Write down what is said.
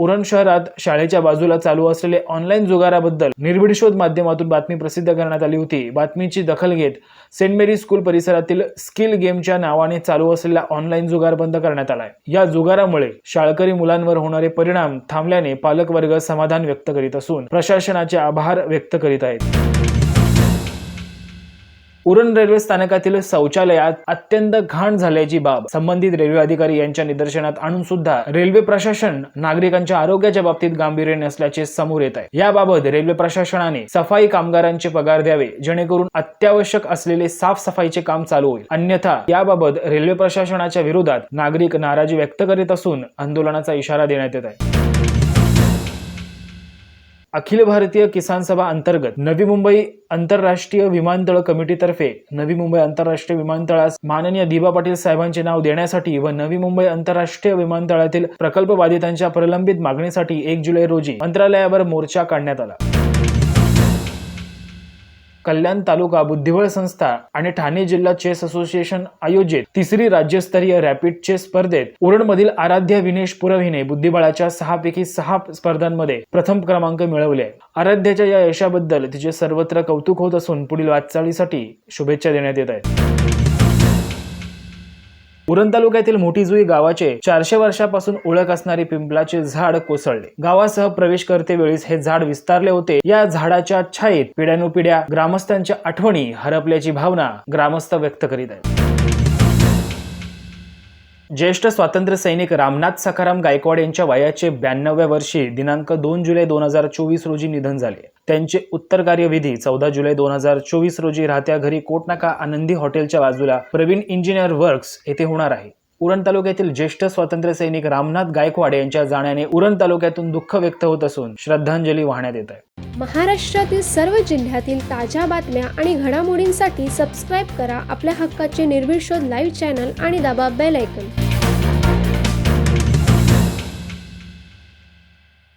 उरण शहरात शाळेच्या बाजूला चालू असलेले ऑनलाईन जुगाराबद्दल निर्भीड शोध माध्यमातून बातमी प्रसिद्ध करण्यात आली होती. बातमीची दखल घेत सेंट मेरी स्कूल परिसरातील स्किल गेमच्या नावाने चालू असलेला ऑनलाईन जुगार बंद करण्यात आलाय. या जुगारामुळे शाळकरी मुलांवर होणारे परिणाम थांबल्याने पालकवर्ग समाधान व्यक्त करीत असून प्रशासनाचे आभार व्यक्त करीत आहेत. उरण रेल्वे स्थानकातील शौचालयात अत्यंत घाण झाल्याची बाब संबंधित रेल्वे अधिकारी यांच्या निदर्शनात आणून सुद्धा रेल्वे प्रशासन नागरिकांच्या आरोग्याच्या बाबतीत गांभीर्य नसल्याचे समोर येत आहे. याबाबत रेल्वे प्रशासनाने सफाई कामगारांचे पगार द्यावे जेणेकरून अत्यावश्यक असलेले साफसफाईचे काम चालू होईल. अन्यथा याबाबत रेल्वे प्रशासनाच्या विरोधात नागरिक नाराजी व्यक्त करीत असून आंदोलनाचा इशारा देण्यात येत आहे. अखिल भारतीय किसान सभा अंतर्गत नवी मुंबई आंतरराष्ट्रीय विमानतळ कमिटीतर्फे नवी मुंबई आंतरराष्ट्रीय विमानतळास माननीय दिबा पाटील साहेबांचे नाव देण्यासाठी व नवी मुंबई आंतरराष्ट्रीय विमानतळातील प्रकल्प बाधितांच्या प्रलंबित मागणीसाठी एक जुलै रोजी मंत्रालयावर मोर्चा काढण्यात आला. कल्याण तालुका बुद्धिबळ संस्था आणि ठाणे जिल्हा चेस असोसिएशन आयोजित तिसरी राज्यस्तरीय रॅपिड चेस स्पर्धेत उरणमधील आराध्य विनेश पुरविने बुद्धिबळाच्या सहा पैकी सहा स्पर्धांमध्ये प्रथम क्रमांक मिळवले. आराध्याच्या या यशाबद्दल तिचे सर्वत्र कौतुक होत असून पुढील वाटचालीसाठी शुभेच्छा देण्यात येत आहेत. उरण तालुक्यातील मोठी जुई गावाचे चारशे वर्षापासून ओळख असणारे पिंपलाचे झाड कोसळले. गावासह प्रवेश करते वेळीस हे झाड विस्तारले होते. या झाडाच्या छायेत पिढ्यानुपिढ्या ग्रामस्थांच्या आठवणी हरपल्याची भावना ग्रामस्थ व्यक्त करीत आहेत. ज्येष्ठ स्वातंत्र्य सैनिक रामनाथ सखाराम गायकवाड यांच्या वयाचे ब्याण्णव्या वर्षी दिनांक दोन जुलै दोन हजार चोवीस रोजी निधन झाले. त्यांचे उत्तर कार्यविधी चौदा जुलै दोन हजार चोवीस रोजी राहत्या घरी कोटनाका आनंदी हॉटेलच्या बाजूला प्रवीण इंजिनियर वर्क्स येथे होणार आहे. उरण तालुक्यातील ज्येष्ठ स्वातंत्र्य सैनिक रामनाथ गायकवाड यांच्या जाण्याने उरण तालुक्यातून दुःख व्यक्त होत असून श्रद्धांजली वाहण्यात येत आहे. महाराष्ट्रातील सर्व जिल्ह्यातील ताज्या बातम्या आणि घडामोडींसाठी सबस्क्राईब करा आपल्या हक्काचे निर्भीड शोध लाईव्ह चॅनल आणि दाबा बेल ऐकन